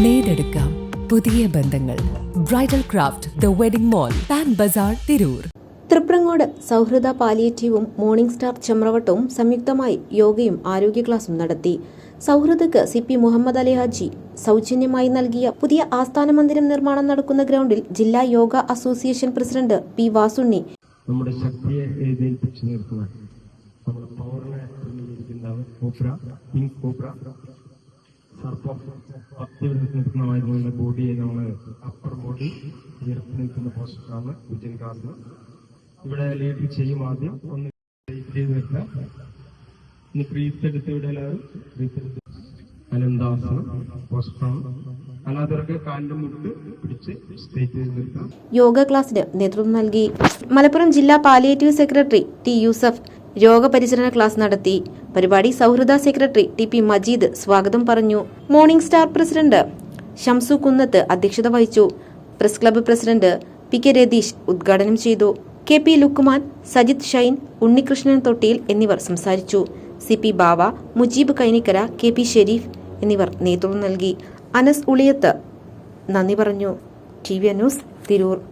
നേടെടുക്കാം പുതിയ ബന്ധങ്ങൾ. Bridal craft the wedding mall Pan Bazar Tirur Triprangode സൗഹൃദ പാലിയേറ്റീവും മോർണിംഗ് സ്റ്റാർ ചമ്രവട്ടവും സംയുക്തമായി യോഗയും ആരോഗ്യ ക്ലാസും നടത്തി. സൗഹൃദക്ക് സി പി മുഹമ്മദ് അലി ഹാജി സൗജന്യമായി നൽകിയ പുതിയ ആസ്ഥാന മന്ദിരം നിർമ്മാണം നടക്കുന്ന ഗ്രൗണ്ടിൽ ജില്ലാ yoga association president P Vasunni. നമ്മുടെ ശക്തിയെ എഴുന്നേൽപ്പിച്ചു നിർത്തുവാൻ നമ്മുടെ പവറിനെ പ്രതിനിധീകരിക്കുന്നതാണ് കോബ്ര പിങ്ക് കോബ്ര സർപ്പം പത്തി നിൽക്കുന്നതായിരുന്നു ബോഡിയെ നമ്മൾ അപ്പർ ബോഡി ഉയർത്തി നിൽക്കുന്ന പോസ്റ്ററാണ് വിജയൻ കാർന്ന് ഇവിടെ ലീഡ് ചെയ്യും ആദ്യം. ഒന്ന് ചെയ്ത് വെക്കാം ഇനി ബ്രീത്ത് ഇവിടെ എല്ലാവരും ബ്രീത്ത് യോഗ ക്ലാസിന് നേതൃത്വം നൽകി മലപ്പുറം ജില്ലാ പാലിയേറ്റീവ് സെക്രട്ടറി ടി യൂസഫ് രോഗപരിചരണ ക്ലാസ് നടത്തി. പരിപാടി സൗഹൃദ സെക്രട്ടറി ടി പി മജീദ് സ്വാഗതം പറഞ്ഞു. Morning star president Shamsu Kunnath അധ്യക്ഷത വഹിച്ചു. Press club president P K Ratheesh ഉദ്ഘാടനം ചെയ്തു. കെ പി ലുക്കുമാൻ സജിത് ഷൈൻ ഉണ്ണികൃഷ്ണൻ തൊട്ടിയിൽ എന്നിവർ സംസാരിച്ചു. C P Bava Mujeeb Kainikkara K P Sherif എന്നിവർ നേതൃത്വം നൽകി. അനസ് ഉളിയത്ത് നന്ദി പറഞ്ഞു. T V news Tirur.